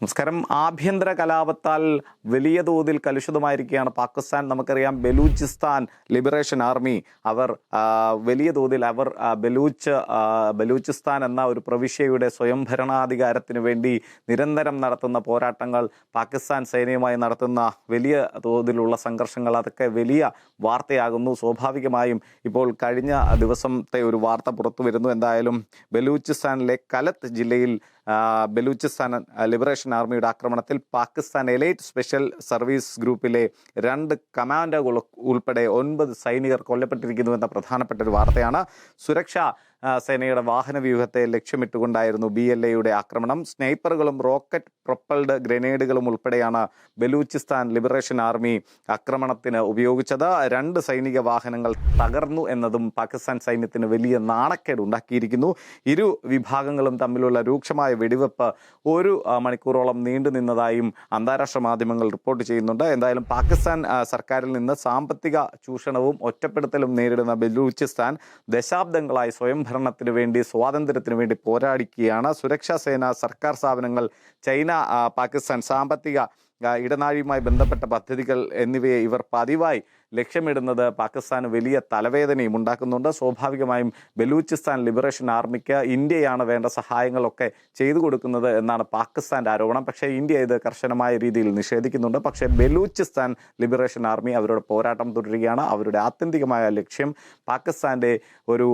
നമസ്കാരം. ആഭ്യന്തര കലാപത്താൽ വലിയ തോതിൽ കലുഷിതമായിരിക്കുകയാണ് പാകിസ്ഥാൻ. നമുക്കറിയാം ബലൂചിസ്ഥാൻ ലിബറേഷൻ ആർമി അവർ വലിയ തോതിൽ അവർ ബലൂച്ച് ബലൂചിസ്ഥാൻ എന്ന ഒരു പ്രവിശ്യയുടെ സ്വയംഭരണാധികാരത്തിന് വേണ്ടി നിരന്തരം നടത്തുന്ന പോരാട്ടങ്ങൾ പാകിസ്ഥാൻ സൈന്യവുമായി നടത്തുന്ന വലിയ തോതിലുള്ള സംഘർഷങ്ങൾ അതൊക്കെ വലിയ വാർത്തയാകുന്നു. സ്വാഭാവികമായും ഇപ്പോൾ കഴിഞ്ഞ ദിവസത്തെ ഒരു വാർത്ത പുറത്തു വരുന്നു എന്തായാലും ബലൂചിസ്ഥാനിലെ കലത്ത് ജില്ലയിൽ ബലൂചിസ്ഥാൻ ആ, ആർമിയുടെ ആക്രമണത്തിൽ പാകിസ്ഥാൻ എലൈറ്റ് സ്പെഷ്യൽ സർവീസ് ഗ്രൂപ്പിലെ രണ്ട് കമാൻഡോകൾ ഉൾപ്പെടെ ഒൻപത് സൈനികർ കൊല്ലപ്പെട്ടിരിക്കുന്നുവെന്ന പ്രധാനപ്പെട്ട ഒരു വാർത്തയാണ്. സുരക്ഷാ സേനയുടെ വാഹന വ്യൂഹത്തെ ലക്ഷ്യമിട്ടുകൊണ്ടായിരുന്നു ബി എൽ എയുടെ ആക്രമണം. സ്നൈപ്പറുകളും റോക്കറ്റ് പ്രൊപ്പൽഡ് ഗ്രനേഡുകളും ഉൾപ്പെടെയാണ് ബലൂചിസ്ഥാൻ ലിബറേഷൻ ആർമി ആക്രമണത്തിന് ഉപയോഗിച്ചത്. രണ്ട് സൈനിക വാഹനങ്ങൾ തകർന്നു എന്നതും പാകിസ്ഥാൻ സൈന്യത്തിന് വലിയ നാണക്കേട് ഉണ്ടാക്കിയിരിക്കുന്നു. ഇരു വിഭാഗങ്ങളും തമ്മിലുള്ള രൂക്ഷമായ വെടിവെപ്പ് ഒരു മണിക്കൂറോളം നീണ്ടു നിന്നതായും അന്താരാഷ്ട്ര മാധ്യമങ്ങൾ റിപ്പോർട്ട് ചെയ്യുന്നുണ്ട്. എന്തായാലും പാകിസ്ഥാൻ സർക്കാരിൽ നിന്ന് സാമ്പത്തിക ചൂഷണവും ഒറ്റപ്പെടുത്തലും നേരിടുന്ന ബലൂചിസ്ഥാൻ ദശാബ്ദങ്ങളായി സ്വയംഭരണത്തിന് വേണ്ടി സ്വാതന്ത്ര്യത്തിന് വേണ്ടി പോരാടിക്കുകയാണ്. സുരക്ഷാ സേന സർക്കാർ സ്ഥാപനങ്ങൾ ചൈന പാകിസ്ഥാൻ സാമ്പത്തിക ഇടനാഴിയുമായി ബന്ധപ്പെട്ട പദ്ധതികൾ എന്നിവയെ ഇവർ പതിവായി ലക്ഷ്യമിടുന്നത് പാകിസ്ഥാന് വലിയ തലവേദനയും ഉണ്ടാക്കുന്നുണ്ട്. സ്വാഭാവികമായും ബലൂചിസ്ഥാൻ ലിബറേഷൻ ആർമിക്ക് ഇന്ത്യയാണ് വേണ്ട സഹായങ്ങളൊക്കെ ചെയ്തു കൊടുക്കുന്നത് എന്നാണ് പാകിസ്ഥാന്റെ ആരോപണം. പക്ഷേ ഇന്ത്യ ഇത് കർശനമായ രീതിയിൽ നിഷേധിക്കുന്നുണ്ട്. പക്ഷേ ബലൂചിസ്ഥാൻ ലിബറേഷൻ ആർമി അവരുടെ പോരാട്ടം തുടരുകയാണ്. അവരുടെ ആത്യന്തികമായ ലക്ഷ്യം പാകിസ്ഥാന്റെ ഒരു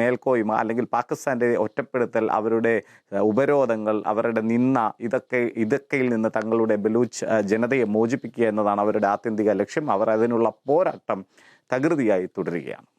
മേൽക്കോയ്മ അല്ലെങ്കിൽ പാകിസ്ഥാന്റെ ഒറ്റപ്പെടുത്തൽ അവരുടെ ഉപരോധങ്ങൾ അവരുടെ നിന്ന ഇതൊക്കെ ഇതൊക്കെയിൽ നിന്ന് തങ്ങളുടെ ബലൂച്ച് ജനതയെ മോചിപ്പിക്കുക എന്നതാണ് അവരുടെ ആത്യന്തിക ലക്ഷ്യം. അവർ അതിനുള്ള പോരാട്ടം തകൃതിയായി തുടരുകയാണ്.